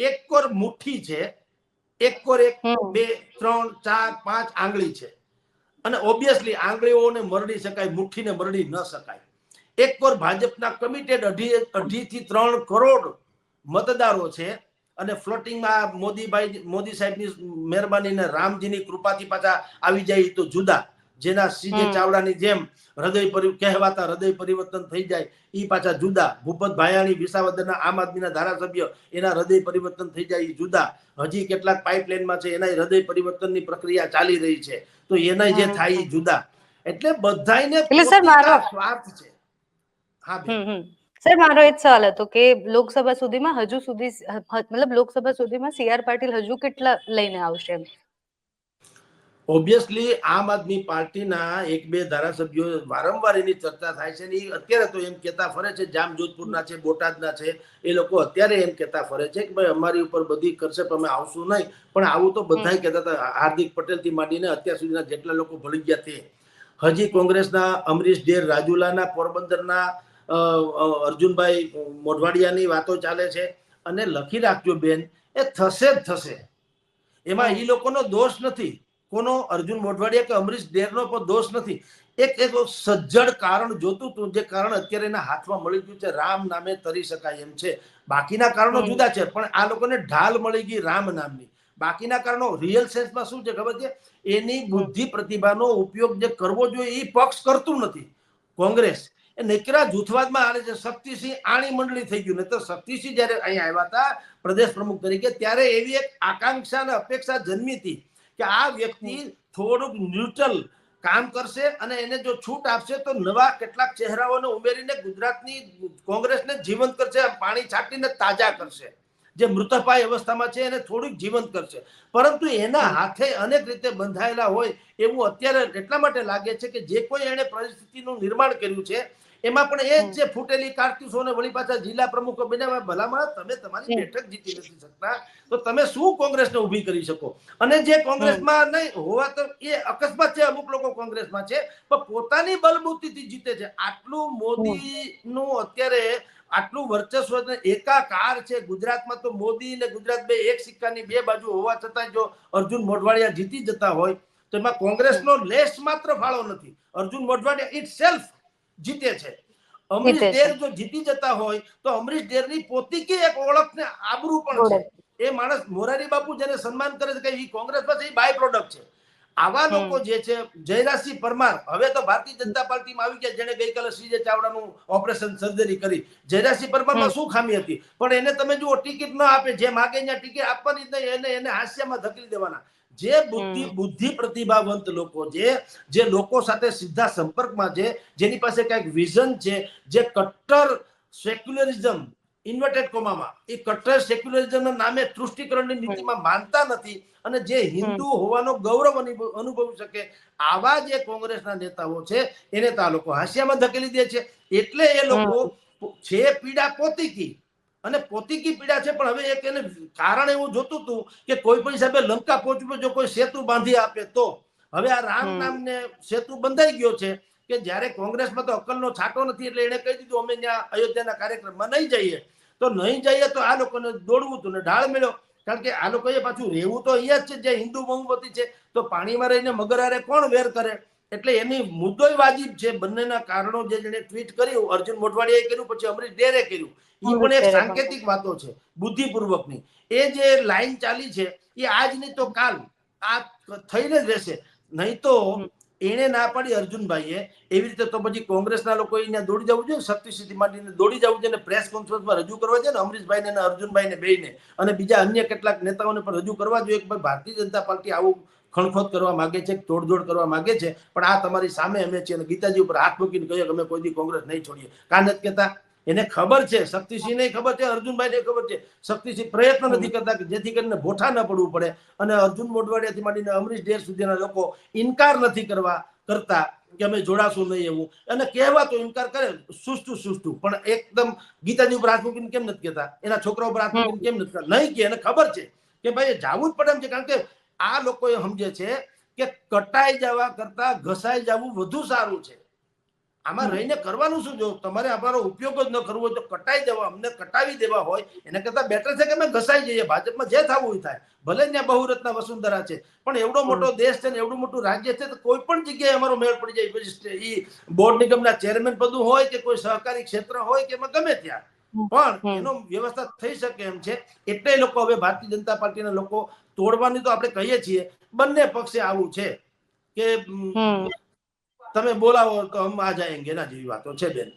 એક કોર મુઠ્ઠી છે એક કોર એક બે ત્રણ ચાર પાંચ આંગળી છે. અને ઓબ્વિયસલી આંગળીઓને મરડી શકાય મુઠ્ઠીને મરડી ન શકાય. એક કોર ભાજપના કમિટેડ અઢી અઢી થી ત્રણ કરોડ મતદારો છે અને ફ્લોટિંગમાં મોદીભાઈ મોદી સાહેબની મહેરબાની ને રામજીની કૃપાથી પાછા આવી જાય તો જુદા. જેના સીજે ચાવડાની જેમ હૃદય કહેવાતા હૃદય પરિવર્તન થઈ જાય એ પાછા જુદા. ભૂપત ભાયાણી વિસાવદરના આમ આદમીના ધારાસભ્ય એના હૃદય પરિવર્તન થઈ જાય એ જુદા. હજી કેટલાક પાઇપલાઇનમાં છે એના હૃદય પરિવર્તનની પ્રક્રિયા ચાલી રહી છે. તો એના જે થાય એ જુદા. એટલે મારો- સ્વાર્થ છે. હા સર મારો એક સવાલ હતો કે લોકસભા સુધીમાં હજુ સુધી મતલબ લોકસભા સુધીમાં સી આર પાટીલ હજુ કેટલા લઈને આવશે ઓબ્વિયસલી આમ આદમી પાર્ટીના એક બે ધારાસભ્યો વારંવાર એની ચર્ચા થાય છે ને અત્યારે તો એમ કહેતા ફરે છે જામ જોધપુરના છે બોટાદના છે એ લોકો અત્યારે એમ કહેતા ફરે છે કે ભાઈ અમારી ઉપર બધી કરશે પણ અમે આવશું નહીં. પણ આવું તો બધાય કહેતા હતા હાર્દિક પટેલથી માંડીને અત્યાર સુધીના જેટલા લોકો ભળી ગયા તે. હજી કોંગ્રેસના અમરીશ ડેર રાજુલાના પોરબંદરના અર્જુનભાઈ મોઢવાડિયાની વાતો ચાલે છે. અને લખી રાખજો બેન એ થશે જ થશે. એમાં એ લોકોનો દોષ નથી. કોનો અર્જુન મોઢવાડિયા કે અમરીશ ડેરનો પણ દોષ નથી. એક એક સજ્જડ કારણ જોતું હતું જે કારણ અત્યારે એના હાથમાં મળી ગયું છે. રામ નામે તરી શકાય એમ છે. બાકીના કારણો જુદા છે પણ આ લોકોને ઢાલ મળી ગઈ રામ નામની. બાકીના કારણો રિયલ સેન્સમાં શું છે ખબર છે? એની બુદ્ધિ પ્રતિભાનો ઉપયોગ જે કરવો જોઈએ એ પક્ષ કરતું નથી. કોંગ્રેસ. એ નેકરા જૂથવાદમાં આવે છે. શક્તિસિંહ આણી મંડળી થઈ ગયું. નહીં તો શક્તિસિંહ જ્યારે અહીંયા આવ્યા હતા પ્રદેશ પ્રમુખ તરીકે ત્યારે એવી એક આકાંક્ષા અને અપેક્ષા જન્મી હતી. કે આ વ્યક્તિ થોડુંક ન્યુટ્રલ કામ કરશે અને એને જો છૂટ આપશે તો નવા કેટલાક ચહેરાઓને ઉમેરીને ગુજરાતની કોંગ્રેસને જીવંત કરશે પાણી છાંટીને તાજા કરશે. જે મૃતપાય અવસ્થામાં છે એને થોડુંક જીવંત કરશે. પરંતુ એના હાથે અનેક રીતે બંધાયેલા હોય એવું અત્યારે એટલા માટે લાગે છે કે જે કોઈ એણે પરિસ્થિતિનું નિર્માણ કર્યું છે એમાં પણ એ જે ફૂટેલી કારતૂસોને વળી પાછા જિલ્લા પ્રમુખો બનાવ્યા ભલામણ તમે તમારી બેઠક જીતી નથી શકતા. તો તમે શું કોંગ્રેસને ઊભી કરી શકો? અને જે કોંગ્રેસમાં નહીં હોવા તો એ અકસ્માત છે અમુક લોકો કોંગ્રેસમાં છે પણ પોતાની બલબુદ્ધિથી જીતે છે. આટલું મોદીનું અત્યારે આટલું વર્ચસ્વ એકાકાર છે ગુજરાતમાં તો મોદી ને ગુજરાત બે એક સિક્કાની બે બાજુ હોવા છતાં જો અર્જુન મોઢવાડિયા જીતી જતા હોય તો એમાં કોંગ્રેસનો લેશ માત્ર ફાળો નથી. અર્જુન મોઢવાડિયા ઇટ સેલ્ફ જીતે છે. અમરીશ ડેર જો જીતી જતા હોય તો અમરીશ ડેરની પોતીકી એક ઓળખ ને આબરૂ પણ છે. એ માણસ મોરારી બાપુ જેને સન્માન કરે છે કે એ કોંગ્રેસમાં છે એ બાય પ્રોડક્ટ છે. આવા લોકો જે છે જયરાજસિંહ પરમાર હવે તો ભારતીય જનતા પાર્ટીમાં આવી ગયા જેને ગઈકાલે સીજે ચાવડાનું ઓપરેશન સર્જરી કરી. જયરાજસિંહ પરમારમાં. શું ખામી હતી? પણ એને તમે જુઓ ટિકિટ ન આપે જે માગે ત્યાં ટિકિટ આપવાની જ નહીં એને એને હાસ્યમાં ધકેલી દેવાના. જે બુદ્ધિ બુદ્ધિ પ્રતિભાવંત લોકો જે જે લોકો સાથે સીધા સંપર્કમાં છે જેની પાસે કંઈક વિઝન છે જે કટ્ટર સેક્યુલરિઝમ ઇન્વર્ટેડ કોમામાં એ કટ્ટર સેક્યુલરિઝમના નામે તૃષ્ટિકરણની નીતિમાં માનતા નથી અને જે હિન્દુ હોવાનો ગૌરવ અનુભવી શકે આવા જે કોંગ્રેસના નેતાઓ છે એને તો આ લોકો હાસ્યામાં ધકેલી દે છે. એટલે એ લોકો છે પીડા પોતીકી. અને પોતીકી પીડા છે પણ હવે એક એને કારણ એવું જોતું હતું કે કોઈ પણ હિસાબે લંકા પહોંચવું જો કોઈ સેતુ બાંધી આપે તો. હવે આ રામ નામને સેતુ બંધાઈ ગયો છે કે જ્યારે કોંગ્રેસમાં તો અક્કલનો છાંટો નથી એટલે એને કહી દીધું અમે ત્યાં અયોધ્યાના કાર્યક્રમમાં નહીં જઈએ. તો નહીં જઈએ તો આ લોકોને દોડવું હતું ને ઢાળ મળ્યો. કારણ કે આ લોકોએ પાછું રહેવું તો અહીંયા જ છે જે હિન્દુ બહુમતી છે. તો પાણીમાં રહીને મગરારે કોણ વેર કરે? એટલે એની મુદ્દોય વાજિબ છે બંનેના કારણો જે જેને ટ્વીટ કર્યું અર્જુન મોઢવાડિયાએ કર્યું પછી અમરીશ ડેરે કર્યું એ પણ એક સાંકેતિક વાતો છે બુદ્ધિપૂર્વકની. એ જે લાઈન ચાલી છે એ આજ નહીં તો કાલ આ થઈને જ રહેશે. નહીં તો. એને ના પાડી અર્જુનભાઈએ. એવી રીતે તો પછી કોંગ્રેસના લોકો અહીંયા દોડી જવું જોઈએ શક્તિસિદ્ધિ માંડીને દોડી જવું જોઈએ પ્રેસ કોન્ફરન્સમાં રજૂ કરવા જોઈએ ને અમરીશભાઈને અને અર્જુનભાઈને બેને અને બીજા અન્ય કેટલાક નેતાઓને પણ રજૂ કરવા જોઈએ કે ભાઈ ભારતીય જનતા પાર્ટી આવું ખણખોદ કરવા માગે છે તોડજોડ કરવા માગે છે પણ આ તમારી સામે અમે છીએ અને ગીતાજી ઉપર હાથ મૂકીને કહીએ કે અમે કોઈ દી કોંગ્રેસ નહીં છોડીએ. કા નથી કહેતા એને ખબર છે શક્તિસિંહને ખબર છે અર્જુનભાઈને ખબર છે. શક્તિસિંહ પ્રયત્ન નથી કરતા કે જેથી કરીને ભોઠા ન પડવું પડે અને અર્જુન મોઢવાડિયાથી માંડીને અમરીશ ડેર સુધીના લોકો ઇનકાર નથી કરવા કરતા કે અમે જોડાશું નહીં એવું. અને કહેવા તો ઇનકાર કરે સુસ્તું સુસ્તું પણ એકદમ ગીતાજી ઉપર હાથ મૂકીને કેમ નથી કહેતા? એના છોકરા ઉપર હાથ મૂકીને કેમ નથી કહેતા? નહીં કે એને ખબર છે કે ભાઈ જાવું જ પડે એમ છે કારણ કે આ લોકો એ સમજે છે કે કટાઈ જવા કરતા ઘસાઈ જવું વધુ સારું છે. આમાં રહીને કરવાનું શું? જો તમારે અમારો ઉપયોગ જ ન કરવો હોય તો કટાઈ દેવા અમને કટાવી દેવા હોય એના કરતા બેટર છે કે અમે ઘસાઈ જઈએ? ભાજપમાં જે થવું એ થાય. ભલે ત્યાં બહુરત્ના વસુંધરા છે પણ એવડો મોટો દેશ છે ને એવડું મોટું રાજ્ય છે તો કોઈ પણ જગ્યાએ અમારો મેળ પડી જાય. એ બોર્ડ નિગમના ચેરમેન પદું હોય કે કોઈ સહકારી ક્ષેત્ર હોય કે એમાં ગમે ત્યાં. પણ એનો વ્યવસ્થા થઈ શકે એમ છે. એટલે લોકો હવે ભારતીય જનતા પાર્ટીના લોકો તોડવાની તો આપણે કહીએ છીએ. બંને પક્ષે આવું છે કે તમે બોલાવો તો હમ આ જાયંગે ના જેવી વાતો છે બેન.